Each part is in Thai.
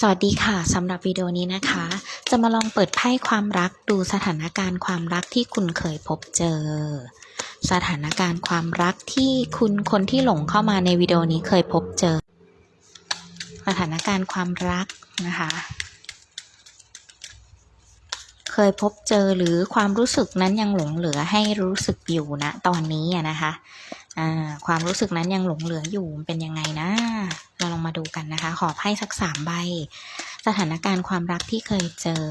สวัสดีค่ะสำหรับวิดีโอนี้นะคะ จะมาลองเปิดไพ่ความรักดูสถานการณ์ความรักที่คุณเคยพบเจอ สถานการณ์ความรักที่คุณคนที่หลงเข้ามาในวิดีโอนี้เคยพบเจอ สถานการณ์ความรักนะคะ เคยพบเจอหรือความรู้สึกนั้นยังหลงเหลือให้รู้สึกอยู่นะตอนนี้นะคะ อ่าความรู้สึกนั้นยังหลงเหลืออยู่มันเป็นยังไงนะ เราลองมาดูกันนะคะ ขอไพ่สักสามใบ สถานการณ์ความรักที่เคยเจอ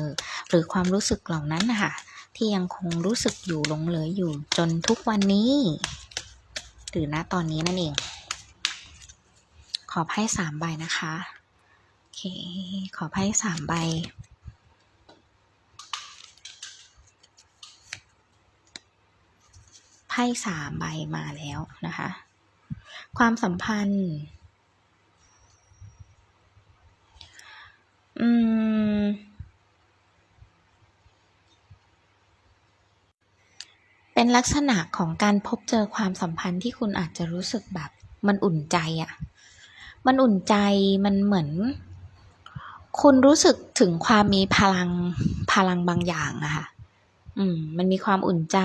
หรือความรู้สึกเหล่านั้นนะคะที่ยังคงรู้สึกอยู่หลงเหลืออยู่จนทุกวันนี้ หรือณตอนนี้นั่นเอง ขอไพ่สามใบนะคะโอเค ขอไพ่สามใบ ไพ่สามใบมาแล้วนะคะ ความสัมพันธ์ อืม เป็นลักษณะของการพบเจอความสัมพันธ์ที่คุณอาจจะรู้สึกแบบมันอุ่นใจอะ่ะ มันอุ่นใจ มันเหมือน คุณรู้สึกถึงความมีพลัง พลังบางอย่างอะค่ะ อืม มันมีความอุ่นใจ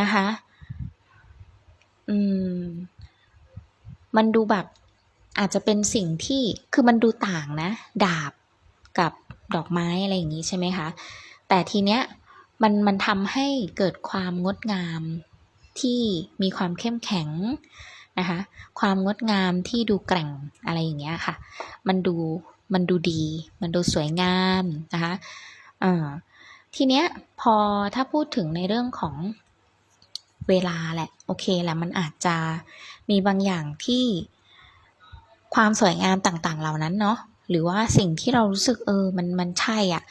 นะคะ อืม มันดูแบบ อาจจะเป็นสิ่งที่คือมันดูต่างนะ ดาบกับดอกไม้อะไรอย่างนี้ใช่ไหมคะ แต่ทีเนี้ย มันมันทำให้เกิดความงดงามที่มีความเข้มแข็งนะคะความงดงามที่ดูแกร่งอะไรอย่างเงี้ยค่ะ มันดูมันดูดี มันดูสวยงามนะคะอ่า ทีเนี้ยพอถ้าพูดถึงในเรื่องของเวลาแหละโอเคแหละมันอาจจะมีบางอย่างที่ความสวยงามต่างๆ เหล่านั้นเนาะหรือว่าสิ่งที่เรารู้สึกเออมันมันใช่อะ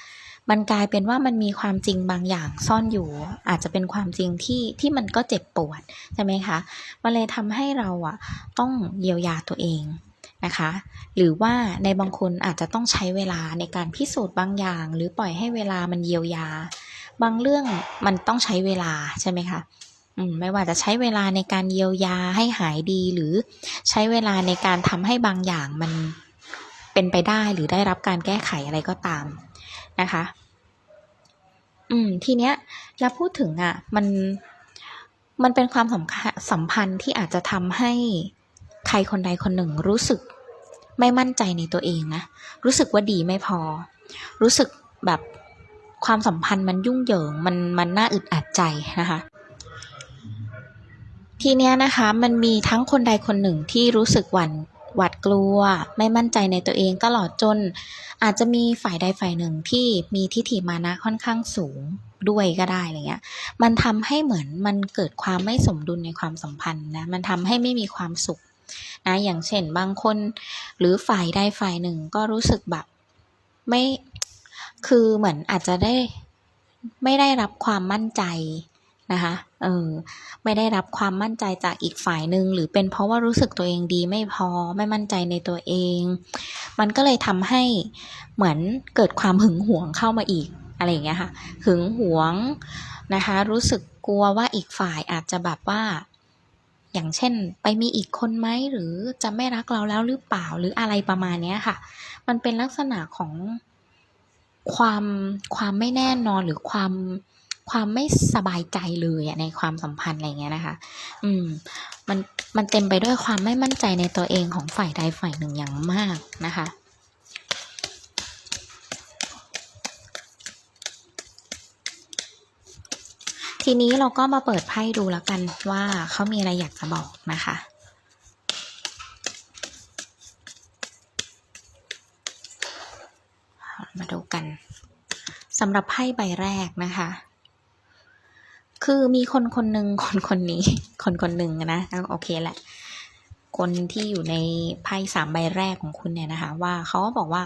มันกลายเป็นว่ามันมีความจริงบางอย่างซ่อนอยู่ อาจจะเป็นความจริงที่ที่มันก็เจ็บปวดใช่ไหมคะมันเลยทำให้เราอะต้องเยียวยาตัวเอง นะคะ หรือว่าในบางคนอาจจะต้องใช้เวลาในการพิสูจน์บางอย่าง หรือปล่อยให้เวลามันเยียวยา บางเรื่องมันต้องใช้เวลาใช่ไหมคะมไม่ว่าจะใช้เวลาในการเยียวยาให้หายดี หรือใช้เวลาในการทำให้บางอย่างมันเป็นไปได้หรือได้รับการแก้ไขอะไรก็ตามนะคะ อืม ทีเนี้ยแล้วพูดถึงอะ มันมันเป็นความสำคัญสัมพันธ์ที่อาจจะทำให้ ใครคนใดคนหนึ่งรู้สึกไม่มั่นใจในตัวเองนะ รู้สึกว่าดีไม่พอ รู้สึกแบบความสัมพันธ์มันยุ่งเหยิง มันมันน่าอึดอัดใจนะคะ ทีเนี้ยนะคะมันมีทั้งคนใดคนหนึ่งที่รู้สึกหวั่นหวาดกลัว ไม่มั่นใจในตัวเองตลอดจน อาจจะมีฝ่ายใดฝ่ายหนึ่งที่มีทิฐิมานะค่อนข้างสูงด้วยก็ได้อะไรเงี้ย มันทำให้เหมือนมันเกิดความไม่สมดุลในความสัมพันธ์นะ มันทำให้ไม่มีความสุข นะอย่างเช่นบางคน หรือฝ่ายใดฝ่ายหนึ่งก็รู้สึกแบบไม่คือเหมือนอาจจะได้ไม่ได้รับความมั่นใจนะคะเออไม่ได้รับความมั่นใจจากอีกฝ่ายหนึ่งหรือเป็นเพราะว่ารู้สึกตัวเองดีไม่พอไม่มั่นใจในตัวเอง มันก็เลยทำให้เหมือนเกิดความหึงหวงเข้ามาอีกอะไรอย่างเงี้ยค่ะหึงหวงนะคะ รู้สึกกลัวว่าอีกฝ่ายอาจจะแบบว่า อย่างเช่น ไปมีอีกคนไหมหรือจะไม่รักเราแล้วหรือเปล่าหรืออะไรประมาณเนี้ยค่ะ มันเป็นลักษณะของความความไม่แน่นอนหรือความความไม่สบายใจเลยในความสัมพันธ์อะไรเงี้ยนะคะ อืม มันมันเต็มไปด้วยความไม่มั่นใจในตัวเองของฝ่ายใดฝ่ายหนึ่งอย่างมากนะคะ ทีนี้เราก็มาเปิดไพ่ดูแล้วกันว่าเขามีอะไรอยากจะบอกนะคะมาดูกันสำหรับไพ่ใบแรกนะคะ คือมีคนคนหนึ่งคนคนนี้ คนคนหนึ่งนะ โอเคแหละ คนที่อยู่ในไพ่สามใบแรกของคุณเนี่ยนะคะ ว่าเขาก็บอกว่า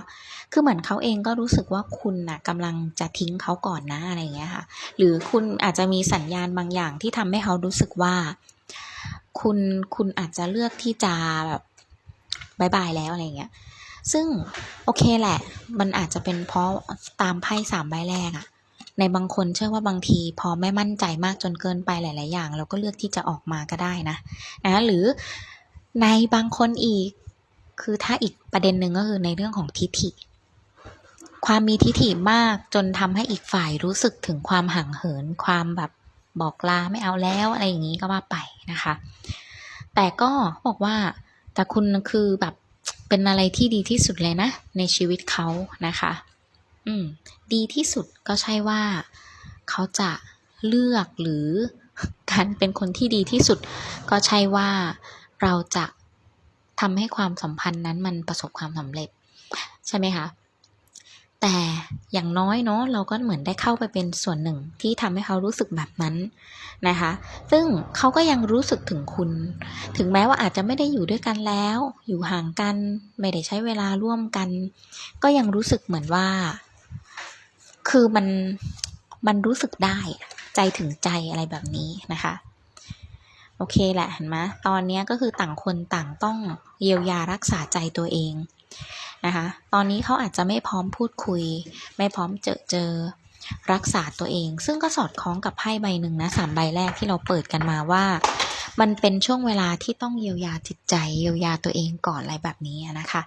คือเหมือนเขาเองก็รู้สึกว่าคุณน่ะกำลังจะทิ้งเขาก่อนนะอะไรอย่างเงี้ยค่ะ หรือคุณอาจจะมีสัญญาณบางอย่างที่ทำให้เขารู้สึกว่า คุณคุณอาจจะเลือกที่จะแบบบายบายแล้วอะไรอย่างเงี้ย ซึ่งโอเคแหละ มันอาจจะเป็นเพราะตามไพ่สามใบแรกอะในบางคนเชื่อว่าบางทีพอไม่มั่นใจมากจนเกินไปหลาย ๆ อย่าง เราก็เลือกที่จะออกมาก็ได้นะนะหรือ ในบางคนอีก คือถ้าอีกประเด็นหนึ่งก็คือในเรื่องของทิฐิ ความมีทิฐิมากจนทำให้อีกฝ่ายรู้สึกถึงความห่างเหิน ความแบบบอกลาไม่เอาแล้วอะไรอย่างนี้ก็ว่าไปนะคะ แต่ก็บอกว่าแต่คุณคือแบบเป็นอะไรที่ดีที่สุดเลยนะ ในชีวิตเขานะคะ อืม ดีที่สุดก็ใช่ว่าเขาจะเลือกหรือการเป็นคนที่ดีที่สุด ก็ใช่ว่า เราจะทำให้ความสัมพันธ์นั้นมันประสบความสำเร็จ ใช่ไหมคะ แต่อย่างน้อยเนาะเราก็เหมือนได้เข้าไปเป็นส่วนหนึ่งที่ทำให้เขารู้สึกแบบนั้นนะคะ ซึ่งเขาก็ยังรู้สึกถึงคุณ ถึงแม้ว่าอาจจะไม่ได้อยู่ด้วยกันแล้ว อยู่ห่างกัน ไม่ได้ใช้เวลาร่วมกัน ก็ยังรู้สึกเหมือนว่า คือมันมันรู้สึกได้ใจถึงใจอะไรแบบนี้นะคะ โอเคแหละเห็นไหมตอนนี้ก็คือต่างคนต่างต้องเยียวยารักษาใจตัวเองนะคะตอนนี้เขาอาจจะไม่พร้อมพูดคุย ไม่พร้อมเจอเจอรักษาตัวเอง ซึ่งก็สอดคล้องกับไพ่ใบหนึ่งนะสามใบแรกที่เราเปิดกันมาว่า มันเป็นช่วงเวลาที่ต้องเยียวยาจิตใจ เยียวยาตัวเองก่อนอะไรแบบนี้นะคะ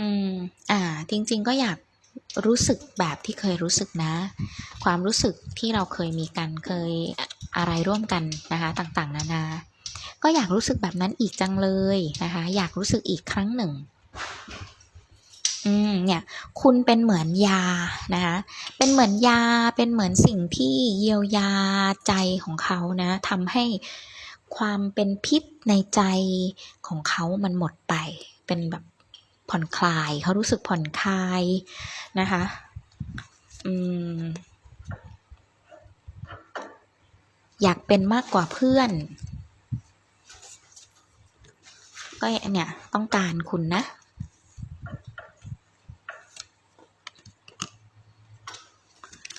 อืม อ่า จริง ๆ ก็อยากรู้สึกแบบที่เคยรู้สึกนะ ความรู้สึกที่เราเคยมีกันเคย อะไรร่วมกันนะคะต่างๆ นานา ก็อยากรู้สึกแบบนั้นอีกจังเลยนะคะ อยากรู้สึกอีกครั้งหนึ่งอืมเนี่ยคุณเป็นเหมือนยานะคะเป็นเหมือนยาเป็นเหมือนสิ่งที่เยียวยาใจของเขานะทำให้ความเป็นพิษในใจของเขามันหมดไป เป็นแบบผ่อนคลายเขารู้สึกผ่อนคลายนะคะ อืม อยากเป็นมากกว่าเพื่อน ก็เนี่ยต้องการคุณนะ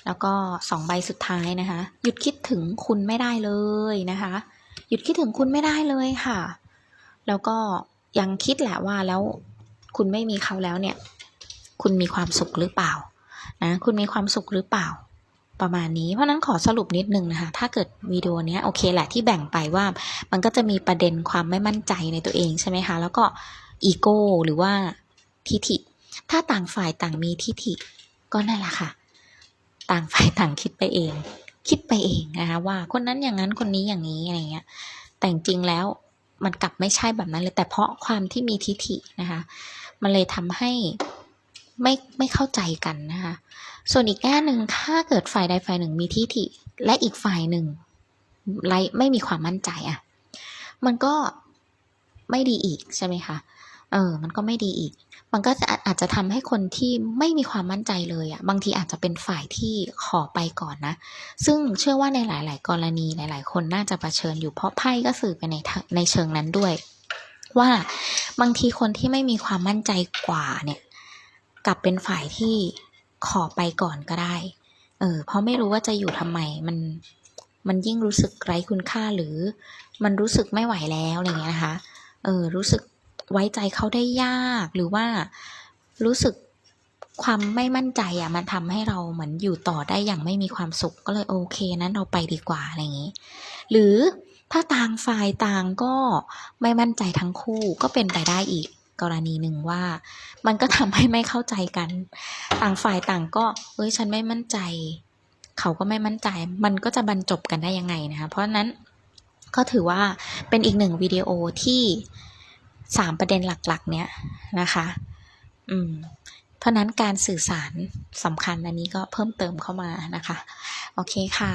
แล้วก็สองใบสุดท้ายนะคะ หยุดคิดถึงคุณไม่ได้เลยนะคะ หยุดคิดถึงคุณไม่ได้เลยค่ะ แล้วก็ยังคิดแหละว่าแล้วคุณไม่มีเขาแล้วเนี่ย คุณมีความสุขหรือเปล่านะคุณมีความสุขหรือเปล่า ประมาณนี้ เพราะนั้นขอสรุปนิดนึงนะคะ ถ้าเกิดวิดีโอเนี้ยโอเคแหละที่แบ่งไปว่า มันก็จะมีประเด็นความไม่มั่นใจในตัวเองใช่ไหมคะ แล้วก็อีโก้หรือว่าทิฐิ ถ้าต่างฝ่ายต่างมีทิฐิก็นั่นแหละค่ะ ต่างฝ่ายต่างคิดไปเอง คิดไปเองนะคะว่าคนนั้นอย่างนั้นคนนี้อย่างนี้อะไรเงี้ย แต่จริงแล้วมันกลับไม่ใช่แบบนั้นเลย แต่เพราะความที่มีทิฐินะคะ มันเลยทำให้ ไม่ไม่เข้าใจกันนะคะส่วนอีกแง่หนึ่งถ้าเกิดฝ่ายใดฝ่ายหนึ่งมีทิฐิ และอีกฝ่ายหนึ่งไรไม่มีความมั่นใจอะมันก็ไม่ดีอีกใช่ไหมคะเออ มันก็ไม่ดีอีก มันก็จะอาจจะทำให้คนที่ไม่มีความมั่นใจเลยอะ่ะ บางทีอาจจะเป็นฝ่ายที่ขอไปก่อนนะ ซึ่งเชื่อว่าในหลาย ๆ กรณีหลาย ๆ คนน่าจะะเผชิญอยู่เพราะไพ่ก็สื่อไปในในเชิงนั้นด้วย ว่าบางทีคนที่ไม่มีความมั่นใจกว่าเนี่ย กลับเป็นฝ่ายที่ขอไปก่อนก็ได้ เออเพราะไม่รู้ว่าจะอยู่ทำไมมันมันยิ่งรู้สึกไร้คุณค่าหรือ มันรู้สึกไม่ไหวแล้วอะไรเงี้ยนะคะ เออรู้สึกไว้ใจเขาได้ยากหรือว่ารู้สึกความไม่มั่นใจอะ่ะมันทำให้เราเหมือนอยู่ต่อได้อย่างไม่มีความสุขก็เลยโอเคนั้นเราไปดีกว่าอะไรอย่างนี้ หรือถ้าต่างฝ่ายต่างก็ไม่มั่นใจทั้งคู่ก็เป็นไปได้อีก กรณีหนึ่งว่า มันก็ทำให้ไม่เข้าใจกัน ต่างฝ่ายต่างก็เอ้ยฉันไม่มั่นใจ เขาก็ไม่มั่นใจ มันก็จะบรรจบกันได้ยังไงนะคะเพราะนั้นก็ถือว่าเป็นอีกหนึ่งวิดีโอที่สามประเด็นหลักๆ เนี้ยนะคะ อืม เพราะนั้นการสื่อสารสำคัญอันนี้ก็เพิ่มเติมเข้ามานะคะ โอเคค่ะ